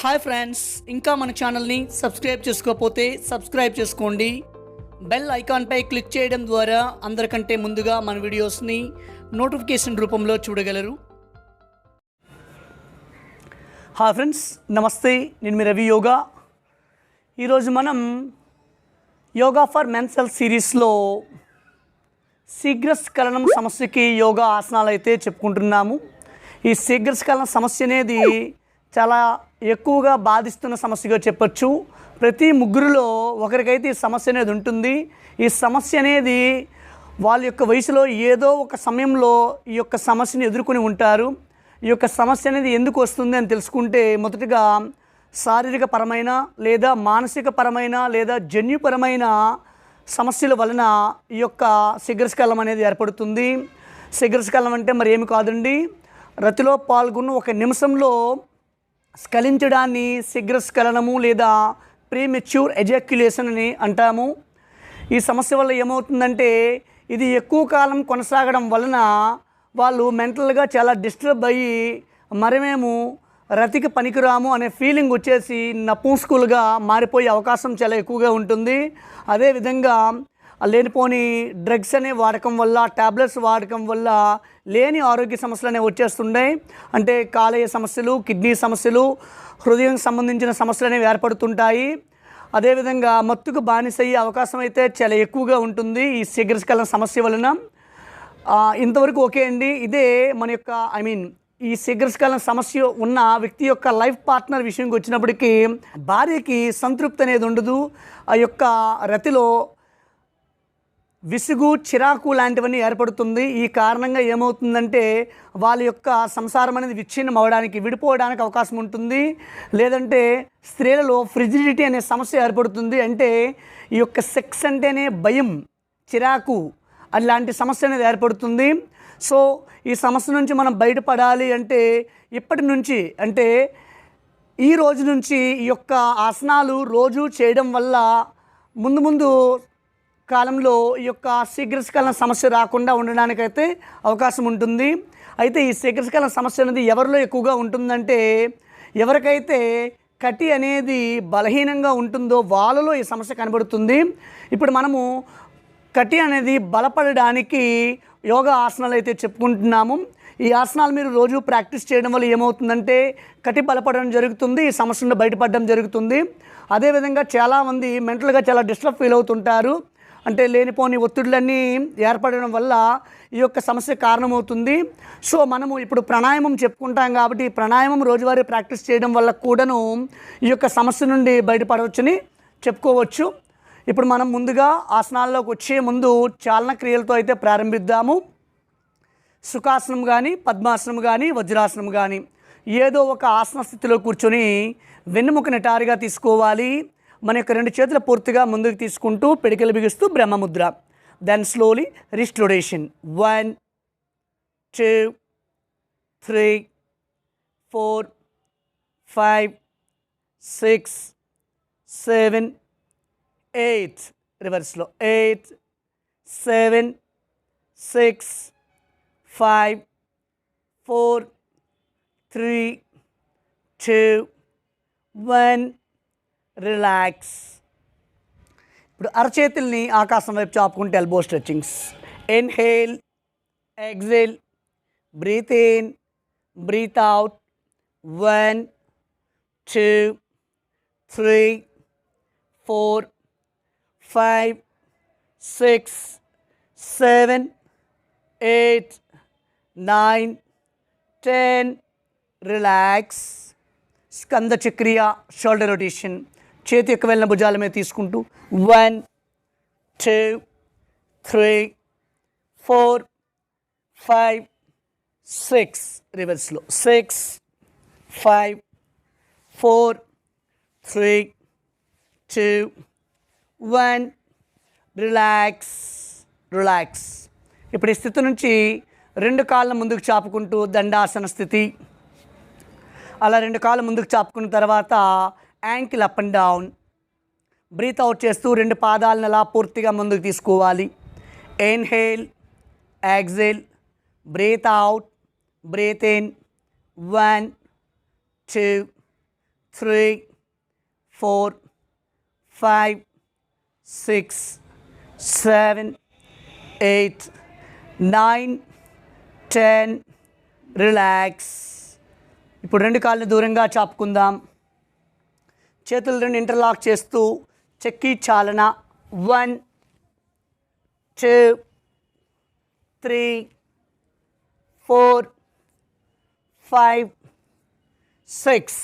Hi friends ఇంకా మన ఛానల్ని సబ్స్క్రైబ్ చేసుకోకపోతే సబ్స్క్రైబ్ చేసుకోండి. బెల్ ఐకాన్పై క్లిక్ చేయడం ద్వారా అందరికంటే ముందుగా మన వీడియోస్ని నోటిఫికేషన్ రూపంలో చూడగలరు. హాయ్ ఫ్రెండ్స్ నమస్తే నేను మీ రవి యోగా. ఈరోజు మనం యోగా ఫర్ మెన్సెల్ సిరీస్లో శీఘ్రస్ఖలనం సమస్యకి యోగా ఆసనాలు అయితే చెప్పుకుంటున్నాము. ఈ శీఘ్రస్ఖలన సమస్య అనేది చాలా ఎక్కువగా బాధిస్తున్న సమస్యగా చెప్పచ్చు. ప్రతి ముగ్గురులో ఒకరికైతే ఈ సమస్య అనేది ఉంటుంది. ఈ సమస్య అనేది వాళ్ళ యొక్క వయసులో ఏదో ఒక సమయంలో ఈ యొక్క సమస్యను ఎదుర్కొని ఉంటారు. ఈ యొక్క సమస్య అనేది ఎందుకు వస్తుంది అని తెలుసుకుంటే మొదటగా శారీరక పరమైన లేదా మానసిక పరమైన లేదా జన్యుపరమైన సమస్యల వలన ఈ యొక్క శీఘ్రస్కలం అనేది ఏర్పడుతుంది. శీఘ్రస్కలం అంటే మరి ఏమి కాదండి? రతిలో పాల్గొన్న ఒక నిమిషంలో స్ఖలించడాన్ని శీఘ్రస్ఖలనము లేదా ప్రీమెచ్యూర్ ఎజాక్యులేషన్ అని అంటాము. ఈ సమస్య వల్ల ఏమవుతుందంటే ఇది ఎక్కువ కాలం కొనసాగడం వలన వాళ్ళు మెంటల్గా చాలా డిస్టర్బ్ అయ్యి మరి మేము రతికి పనికిరాము అనే ఫీలింగ్ వచ్చేసి నపూంసకులుగా మారిపోయే అవకాశం చాలా ఎక్కువగా ఉంటుంది. అదేవిధంగా లేనిపోని డ్రగ్స్ అనే వాడకం వల్ల టాబ్లెట్స్ వాడకం వల్ల లేని ఆరోగ్య సమస్యలు అనేవి వచ్చేస్తున్నాయి అంటే కాలేయ సమస్యలు కిడ్నీ సమస్యలు హృదయం సంబంధించిన సమస్యలు అనేవి ఏర్పడుతుంటాయి. అదేవిధంగా మత్తుకు బానిసయ్యే అవకాశం అయితే చాలా ఎక్కువగా ఉంటుంది ఈ శీఘ్రస్కలన సమస్య వలన. ఇంతవరకు ఓకే అండి. ఇదే మన యొక్క ఐ మీన్ ఈ శీఘ్రస్కాలం సమస్య ఉన్న వ్యక్తి యొక్క లైఫ్ పార్ట్నర్ విషయంకి వచ్చినప్పటికీ భార్యకి సంతృప్తి అనేది ఉండదు. ఆ యొక్క రతిలో విసుగు చిరాకు లాంటివన్నీ ఏర్పడుతుంది. ఈ కారణంగా ఏమవుతుందంటే వాళ్ళ యొక్క సంసారం అనేది విచ్ఛిన్నం అవడానికి విడిపోవడానికి అవకాశం ఉంటుంది. లేదంటే స్త్రీలలో ఫ్రిజిడిటీ అనే సమస్య ఏర్పడుతుంది. అంటే ఈ యొక్క సెక్స్ అంటేనే భయం చిరాకు అలాంటి సమస్య అనేది ఏర్పడుతుంది. సో ఈ సమస్య నుంచి మనం బయటపడాలి అంటే ఇప్పటి నుంచి అంటే ఈ రోజు నుంచి ఈ యొక్క ఆసనాలు రోజు చేయడం వల్ల ముందు ముందు కాలంలో ఈ యొక్క శీఘ్రస్కలన సమస్య రాకుండా ఉండడానికైతే అవకాశం ఉంటుంది. అయితే ఈ శీఘ్రస్కలన సమస్య అనేది ఎవరిలో ఎక్కువగా ఉంటుందంటే ఎవరికైతే కటి అనేది బలహీనంగా ఉంటుందో వాళ్ళలో ఈ సమస్య కనబడుతుంది. ఇప్పుడు మనము కటి అనేది బలపడడానికి యోగా ఆసనాలు అయితే చెప్పుకుంటున్నాము. ఈ ఆసనాలు మీరు రోజు ప్రాక్టీస్ చేయడం వల్ల ఏమవుతుందంటే కటి బలపడడం జరుగుతుంది ఈ సమస్య నుండి బయటపడడం జరుగుతుంది. అదేవిధంగా చాలామంది మెంటల్గా చాలా డిస్టర్బ్ ఫీల్ అవుతుంటారు. అంటే లేనిపోని ఒత్తిడులన్నీ ఏర్పడడం వల్ల ఈ యొక్క సమస్య కారణమవుతుంది. సో మనము ఇప్పుడు ప్రాణాయామం చెప్పుకుంటాం కాబట్టి ఈ ప్రాణాయామం రోజువారీ ప్రాక్టీస్ చేయడం వల్ల కూడాను ఈ యొక్క సమస్య నుండి బయటపడవచ్చని చెప్పుకోవచ్చు. ఇప్పుడు మనం ముందుగా ఆసనాల్లోకి వచ్చే ముందు చాలన క్రియలతో అయితే ప్రారంభిద్దాము. సుఖాసనం కానీ పద్మాసనం కానీ వజ్రాసనం కానీ ఏదో ఒక ఆసన స్థితిలో కూర్చొని వెన్నుముక నిటారుగా తీసుకోవాలి. మన యొక్క రెండు చేతులు పూర్తిగా ముందుకు తీసుకుంటూ పిడికలు బిగిస్తూ బ్రహ్మముద్ర. Then slowly restoration one two three four five six seven eight రివర్స్లో eight seven six five four three two one relax ఇప్పుడు అరచేతుల్ని ఆకాశం వైపు చాపుకుంటే elbow stretchings inhale exhale breathe in breathe out one two three four five six seven eight nine ten relax Skanda చక్రియ shoulder rotation చేతి యొక్క వెళ్ళిన భుజాల మీద తీసుకుంటూ one two three four five six రివర్స్లో six five four three two one relax relax ఇప్పుడు ఈ స్థితి నుంచి రెండు కాళ్ళ ముందుకు చాపుకుంటూ దండాసన స్థితి. అలా రెండు కాళ్ళు ముందుకు చాపుకున్న తర్వాత ankle up and down. Breathe out చేస్తూ రెండు పాదాలను అలా పూర్తిగా ముందుకు తీసుకోవాలి. Inhale exhale breathe out breathe in one two three four five six seven eight nine ten. Relax. ఇప్పుడు రెండు కాళ్ళు దూరంగా చాపుకుందాం. చేతులు రెండు ఇంటర్లాక్ చేస్తూ చెక్కి చాలన. One two three four five six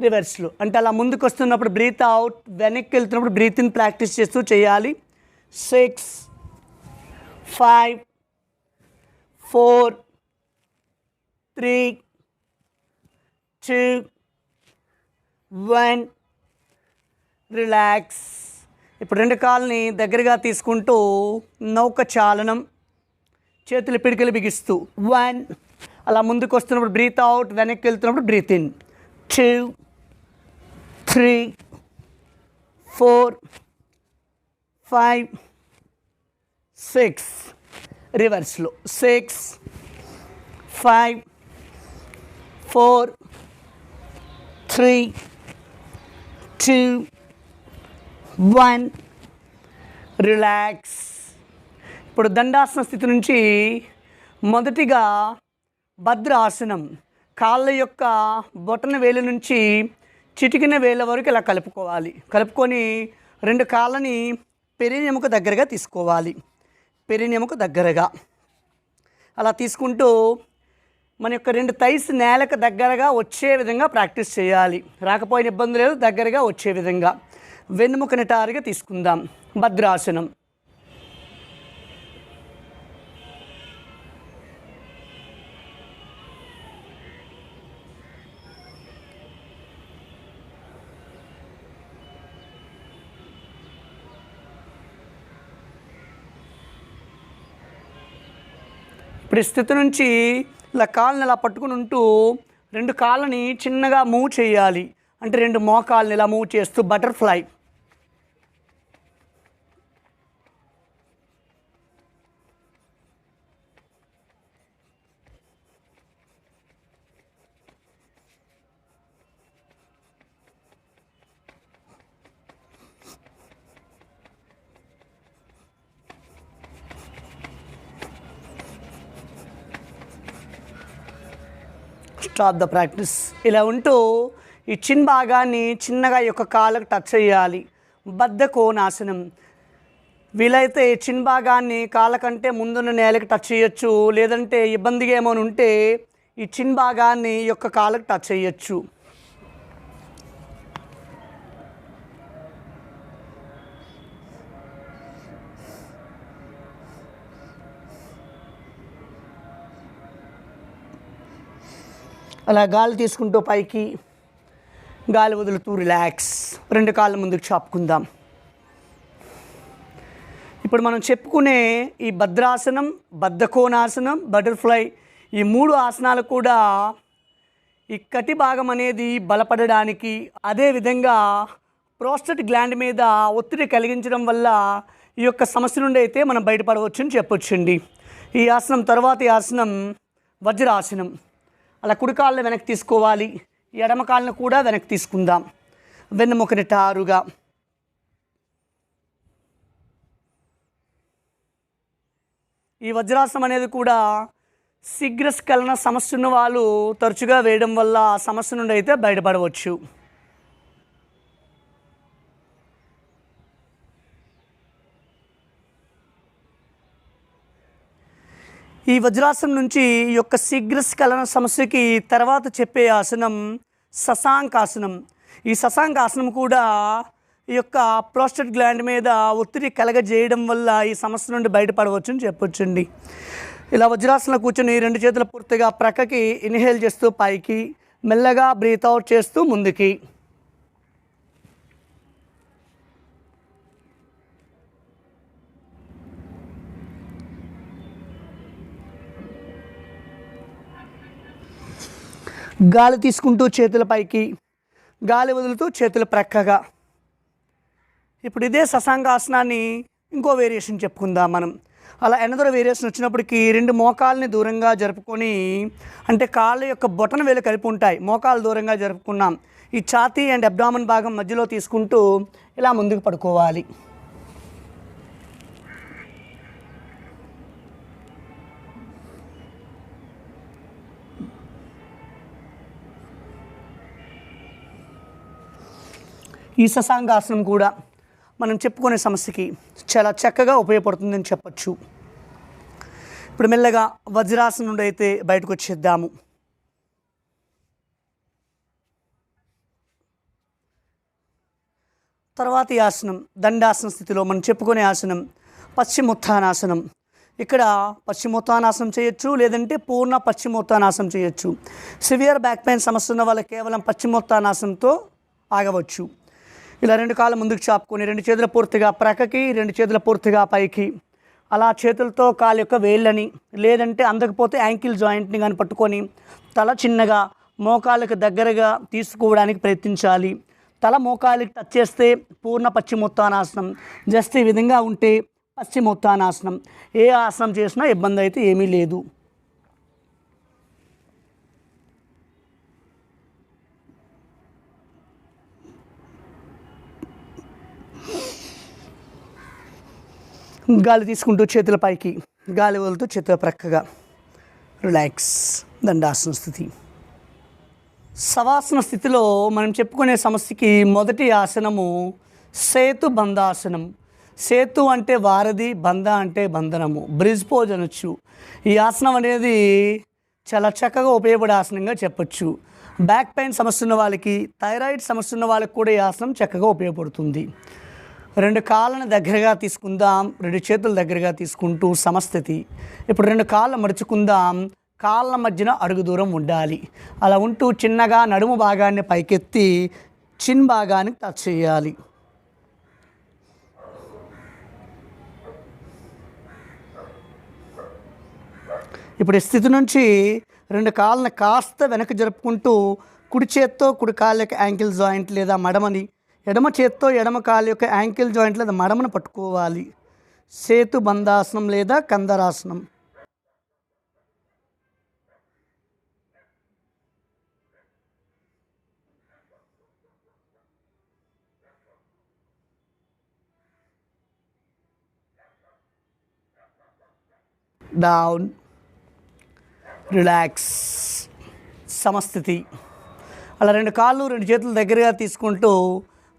రివర్స్లో. అంటే అలా ముందుకు వస్తున్నప్పుడు బ్రీత్ అవుట్ వెనక్కి వెళ్తున్నప్పుడు బ్రీత్ ఇన్ ప్రాక్టీస్ చేస్తూ చేయాలి. Six five four three two one relax ఇప్పుడు రెండు కాళ్ళని దగ్గరగా తీసుకుంటూ నౌక చాలనం చేతులు పిడికలు బిగిస్తూ. వన్ అలా ముందుకు వస్తున్నప్పుడు బ్రీత్ అవుట్ వెనక్కి వెళ్తున్నప్పుడు breathe in two three four five six రివర్స్లో six five four three two one relax ఇప్పుడు దండాసన స్థితి నుంచి మొదటిగా భద్రాసనం. కాళ్ళ యొక్క బొటన వేలు నుంచి చిటికిన వేల వరకు ఇలా కలుపుకోవాలి. కలుపుకొని రెండు కాళ్ళని పెరినెముక దగ్గరగా తీసుకోవాలి. పెరినెముక దగ్గరగా. అలా తీసుకుంటూ మన యొక్క రెండు థైస్ నేలకు దగ్గరగా వచ్చే విధంగా ప్రాక్టీస్ చేయాలి. రాకపోయిన ఇబ్బంది లేదు దగ్గరగా వచ్చే విధంగా. వెన్నుముక నిటారుగా తీసుకుందాం. భద్రాసనం. ఇప్పుడు స్థితి నుంచి ఇలా కాళ్ళని ఇలా పట్టుకుని ఉంటూ రెండు కాళ్ళని చిన్నగా మూవ్ చేయాలి. అంటే రెండు మోకాళ్ళని ఇలా మూవ్ చేస్తూ బటర్ఫ్లై. స్టాప్ ద ప్రాక్టీస్ ఇలా ఉంటూ ఈ చిన్ భాగాన్ని చిన్నగా యొక్క కాళ్ళకు టచ్ చేయాలి. బద్ధ కోనాసనం వీలైతే చిన్ భాగాన్ని కాళ్ళ కంటే ముందున్న నేలకి టచ్ చేయొచ్చు. లేదంటే ఇబ్బందిగా ఏమైనా ఉంటే ఈ చిన్ భాగాన్ని ఈ యొక్క కాళ్ళకు టచ్ చేయొచ్చు. అలా గాలి తీసుకుంటూ పైకి గాలి వదులుతూ రిలాక్స్ రెండు కాళ్ళ ముందుకు చాపుకుందాం. ఇప్పుడు మనం చెప్పుకునే ఈ భద్రాసనం బద్ధకోణాసనం బటర్ఫ్లై ఈ మూడు ఆసనాలు కూడా ఈ కటి భాగం అనేది బలపడడానికి అదేవిధంగా ప్రోస్టేట్ గ్లాండ్ మీద ఒత్తిడి కలిగించడం వల్ల ఈ యొక్క సమస్య నుండి అయితే మనం బయటపడవచ్చు అని చెప్పొచ్చండి. ఈ ఆసనం తర్వాత ఈ ఆసనం వజ్రాసనం. అలా కుడికాళ్ళను వెనక్కి తీసుకోవాలి. ఎడమ కాళ్ళను కూడా వెనక్కి తీసుకుందాం. వెన్నుముకని టారుగా ఈ వజ్రాసనం అనేది కూడా శీఘ్రస్ఖలన సమస్య ఉన్న వాళ్ళు తరచుగా వేయడం వల్ల ఆ సమస్య నుండి అయితే బయటపడవచ్చు. ఈ వజ్రాసనం నుంచి ఈ యొక్క శీఘ్రస్ఖలన సమస్యకి తర్వాత చెప్పే ఆసనం శశాంకాసనం ఈ శశాంకాసనం కూడా ఈ యొక్క ప్రోస్టేట్ గ్లాండ్ మీద ఒత్తిడి కలగజేయడం వల్ల ఈ సమస్య నుండి బయటపడవచ్చు అని చెప్పొచ్చండి. ఇలా వజ్రాసనంలో కూర్చొని రెండు చేతులు పూర్తిగా ప్రక్కకి ఇన్హేల్ చేస్తూ పైకి మెల్లగా బ్రీత్ అవుట్ చేస్తూ ముందుకి. గాలి తీసుకుంటూ చేతుల పైకి గాలి వదులుతూ చేతులు ప్రక్కగా. ఇప్పుడు ఇదే ససాంగాసనాన్ని ఇంకో వేరియేషన్ చెప్పుకుందాం మనం. అలా ఎనదర వేరియేషన్ వచ్చినప్పటికీ రెండు మోకాల్ని దూరంగా జరుపుకొని అంటే కాళ్ళ యొక్క బొటన వేలు కలిపి ఉంటాయి. మోకాలు దూరంగా జరుపుకున్నాం. ఈ ఛాతీ అండ్ అబ్డామన్ భాగం మధ్యలో తీసుకుంటూ ఇలా ముందుకు పడుకోవాలి. ఈ ససాంగాసనం కూడా మనం చెప్పుకునే సమస్యకి చాలా చక్కగా ఉపయోగపడుతుందని చెప్పచ్చు. ఇప్పుడు మెల్లగా వజ్రాసనం నుండి అయితే బయటకు వచ్చేద్దాము. తర్వాతి ఆసనం దండాసన స్థితిలో మనం చెప్పుకునే ఆసనం పశ్చిమోత్థానాసనం. ఇక్కడ పశ్చిమోత్థానాసనం చేయొచ్చు లేదంటే పూర్ణ పశ్చిమోత్థానాసనం చేయొచ్చు. సివియర్ బ్యాక్ పెయిన్ సమస్య ఉన్న వాళ్ళు కేవలం పశ్చిమోత్థానాసనంతో ఆగవచ్చు. ఇలా రెండు కాళ్ళ ముందుకు చాపుకొని రెండు చేతుల పూర్తిగా ప్రక్కకి రెండు చేతుల పూర్తిగా పైకి. అలా చేతులతో కాలు యొక్క వేళ్ళని లేదంటే అందకపోతే యాంకిల్ జాయింట్ని కానీ పట్టుకొని తల చిన్నగా మోకాలకు దగ్గరగా తీసుకోవడానికి ప్రయత్నించాలి. తల మోకాలికి టచ్ చేస్తే పూర్ణ పశ్చిమోత్తానాసనం జస్ట్ ఈ విధంగా ఉంటే పశ్చిమోత్తానాసనం ఏ ఆసనం చేసినా ఇబ్బంది అయితే ఏమీ లేదు. గాలి తీసుకుంటూ చేతుల పైకి గాలి వదులుతూ చేతుల ప్రక్కగా. రిలాక్స్ దండాసన స్థితి. సవాసన స్థితిలో మనం చెప్పుకునే సమస్యకి మొదటి ఆసనము సేతు బంధాసనం. సేతు అంటే వారధి బంధ అంటే బంధనము. బ్రిజ్ పోజ్ అనొచ్చు. ఈ ఆసనం అనేది చాలా చక్కగా ఉపయోగపడే ఆసనంగా చెప్పచ్చు. బ్యాక్ పెయిన్ సమస్య ఉన్న వాళ్ళకి థైరాయిడ్ సమస్య ఉన్న వాళ్ళకి కూడా ఈ ఆసనం చక్కగా ఉపయోగపడుతుంది. రెండు కాళ్ళను దగ్గరగా తీసుకుందాం రెండు చేతులు దగ్గరగా తీసుకుంటూ సమస్థితి. ఇప్పుడు రెండు కాళ్ళు మడుచుకుందాం కాళ్ళ మధ్యన అడుగు దూరం ఉండాలి. అలా ఉంటూ చిన్నగా నడుము భాగాన్ని పైకెత్తి చిన్ భాగానికి టచ్ చేయాలి. ఇప్పుడు ఈ స్థితి నుంచి రెండు కాళ్ళని కాస్త వెనక్కి జరుపుకుంటూ కుడి చేత్తో కుడి కాళ్ళకి యాంకిల్ జాయింట్ లేదా మడమని ఎడమ చేత్తో ఎడమ కాలు యొక్క యాంకిల్ జాయింట్ లేదా మడమను పట్టుకోవాలి. సేతు బంధాసనం లేదా కందరాసనం. డౌన్. రిలాక్స్. సమస్థితి. అలా రెండు కాళ్ళు రెండు చేతులు దగ్గరగా తీసుకుంటూ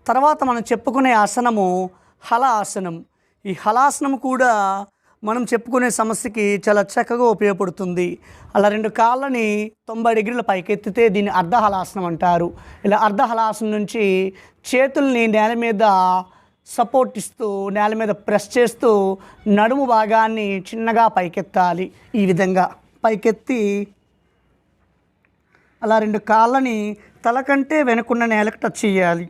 తర్వాత మనం చెప్పుకునే ఆసనము హల ఆసనం ఈ హలాసనం కూడా మనం చెప్పుకునే సమస్యకి చాలా చక్కగా ఉపయోగపడుతుంది. అలా రెండు కాళ్ళని తొంభై డిగ్రీల పైకెత్తితే దీన్ని అర్ధహలాసనం అంటారు. ఇలా అర్ధహలాసనం నుంచి చేతుల్ని నేల మీద సపోర్ట్ ఇస్తూ నేల మీద ప్రెస్ చేస్తూ నడుము భాగాన్ని చిన్నగా పైకెత్తాలి. ఈ విధంగా పైకెత్తి అలా రెండు కాళ్ళని తల కంటే వెనుకున్న నేలకు టచ్ చేయాలి.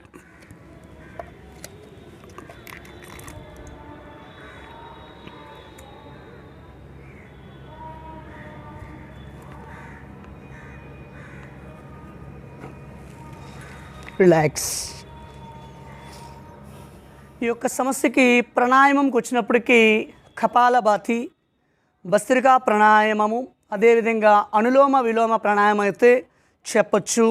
రిలాక్స్ ఈ యొక్క సమస్యకి ప్రాణాయామంకి వచ్చినప్పటికీ కపాలభాతి భస్త్రికా ప్రాణాయామము అదేవిధంగా అనులోమ విలోమ ప్రాణాయామం అయితే చెప్పచ్చు.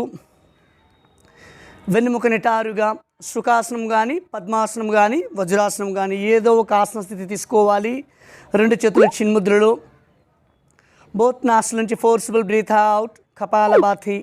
వెన్నుముక నిటారుగా సుఖాసనం కానీ పద్మాసనం కానీ వజ్రాసనం కానీ ఏదో ఒక ఆసన స్థితి తీసుకోవాలి. రెండు చేతుల చిన్ముద్రలు. బోత్ నాస్ నుంచి ఫోర్సిబుల్ బ్రీత్ అవుట్ కపాలభాతి.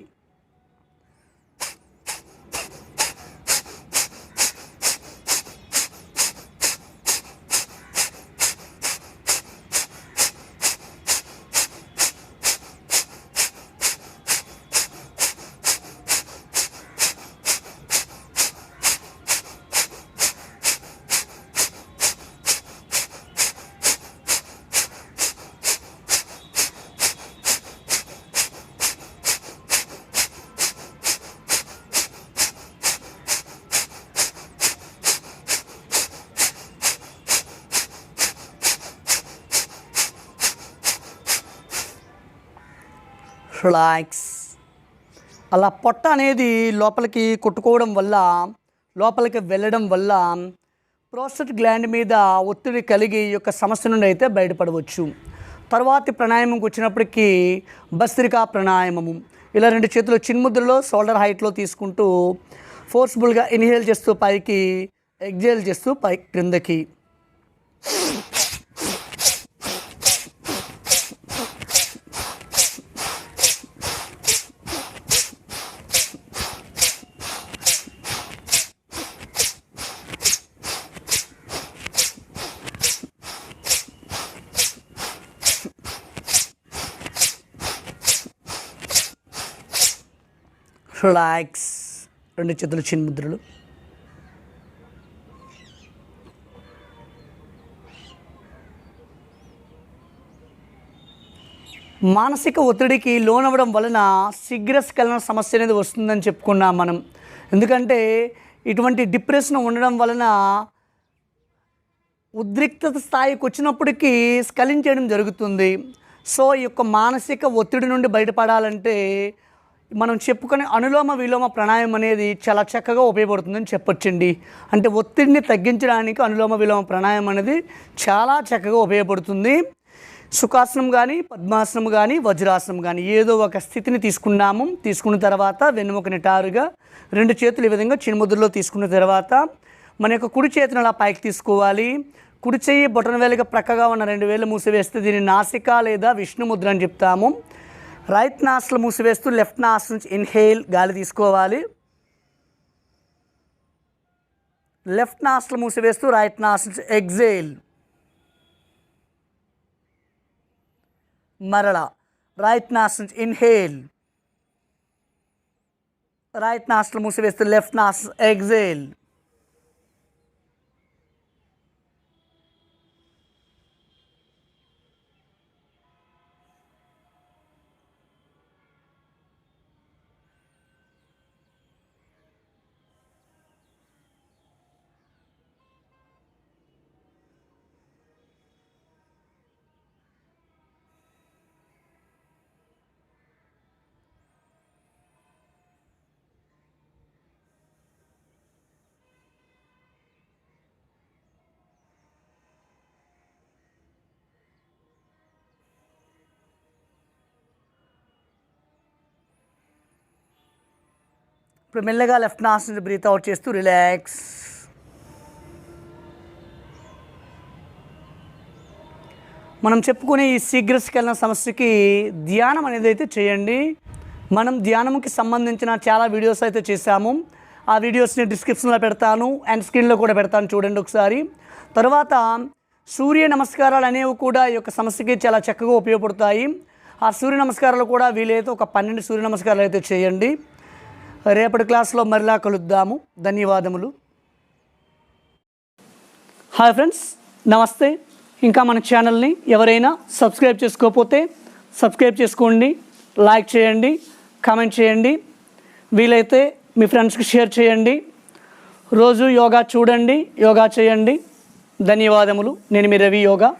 రిలాక్స్ అలా పొట్ట అనేది లోపలికి కొట్టుకోవడం వల్ల లోపలికి వెళ్ళడం వల్ల ప్రోస్టేట్ గ్లాండ్ మీద ఒత్తిడి కలిగి ఈ యొక్క సమస్య నుండి అయితే బయటపడవచ్చు. తర్వాతి ప్రాణాయామంకి వచ్చినప్పటికీ బస్త్రికా ప్రాణాయామము. ఇలా రెండు చేతులు చిన్ముద్రలో షోల్డర్ హైట్లో తీసుకుంటూ ఫోర్స్ఫుల్గా ఇన్హేల్ చేస్తూ పైకి ఎగ్జేల్ చేస్తూ పై క్రిందకి. రిలాక్స్ రెండు చేతులు చిన్ముద్రలు మానసిక ఒత్తిడికి లోనవ్వడం వలన శీఘ్రస్ఖలన సమస్య అనేది వస్తుందని చెప్పుకున్నాం మనం. ఎందుకంటే ఇటువంటి డిప్రెషన్ ఉండడం వలన ఉద్రిక్తత స్థాయికి వచ్చినప్పటికీ స్ఖలించడం జరుగుతుంది. సో ఈ యొక్క మానసిక ఒత్తిడి నుండి బయటపడాలంటే మనం చెప్పుకునే అనులోమ విలోమ ప్రాణాయామం అనేది చాలా చక్కగా ఉపయోగపడుతుందని చెప్పొచ్చండి. అంటే ఒత్తిడిని తగ్గించడానికి అనులోమ విలోమ ప్రాణాయామం అనేది చాలా చక్కగా ఉపయోగపడుతుంది. సుఖాసనం కానీ పద్మాసనం కానీ వజ్రాసనం కానీ ఏదో ఒక స్థితిని తీసుకున్నాము తీసుకున్న తర్వాత వెన్నుముక నిటారుగా రెండు చేతులు ఈ విధంగా చిన్ముద్రలో తీసుకున్న తర్వాత మన యొక్క కుడి చేతిని అలా పైకి తీసుకోవాలి. కుడి చెయ్యి బొటన వేలుగా ప్రక్కగా ఉన్న రెండు వేలు మూసివేస్తే దీన్ని నాసిక లేదా విష్ణుముద్ర అని చెప్తాము. రైట్ నాస్లు మూసివేస్తూ లెఫ్ట్ నాస్ నుంచి ఇన్హేల్ గాలి తీసుకోవాలి. లెఫ్ట్ నాస్లు మూసివేస్తూ రైట్ నాస్ నుంచి ఎగ్జేల్. మరలా రైట్ నాస్ నుంచి ఇన్హేల్. రైట్ నాస్లు మూసివేస్తూ లెఫ్ట్ నాస్ ఎగ్జేల్. ఇప్పుడు మెల్లగా లెఫ్ట్ నాస్ నుంచి బ్రీత్ అవుట్ చేస్తూ రిలాక్స్. మనం చెప్పుకునే ఈ శీఘ్రస్కలన సమస్యకి ధ్యానం అనేది అయితే చేయండి. మనం ధ్యానంకి సంబంధించిన చాలా వీడియోస్ అయితే చేశాము. ఆ వీడియోస్ని డిస్క్రిప్షన్లో పెడతాను అండ్ స్క్రీన్లో కూడా పెడతాను చూడండి ఒకసారి. తర్వాత సూర్య నమస్కారాలు అనేవి కూడా ఈ యొక్క సమస్యకి చాలా చక్కగా ఉపయోగపడతాయి. ఆ సూర్య నమస్కారాలు కూడా వీలైతే ఒక పన్నెండు సూర్య నమస్కారాలు అయితే చేయండి. రేపటి క్లాస్లో మరలా కలుద్దాము. ధన్యవాదములు. హాయ్ ఫ్రెండ్స్ నమస్తే. ఇంకా మన ఛానల్ని ఎవరైనా సబ్స్క్రైబ్ చేసుకోకపోతే సబ్స్క్రైబ్ చేసుకోండి లైక్ చేయండి కామెంట్ చేయండి. వీలైతే మీ ఫ్రెండ్స్కి షేర్ చేయండి. రోజు యోగా చూడండి యోగా చేయండి. ధన్యవాదములు. నేను మీ రవి యోగా.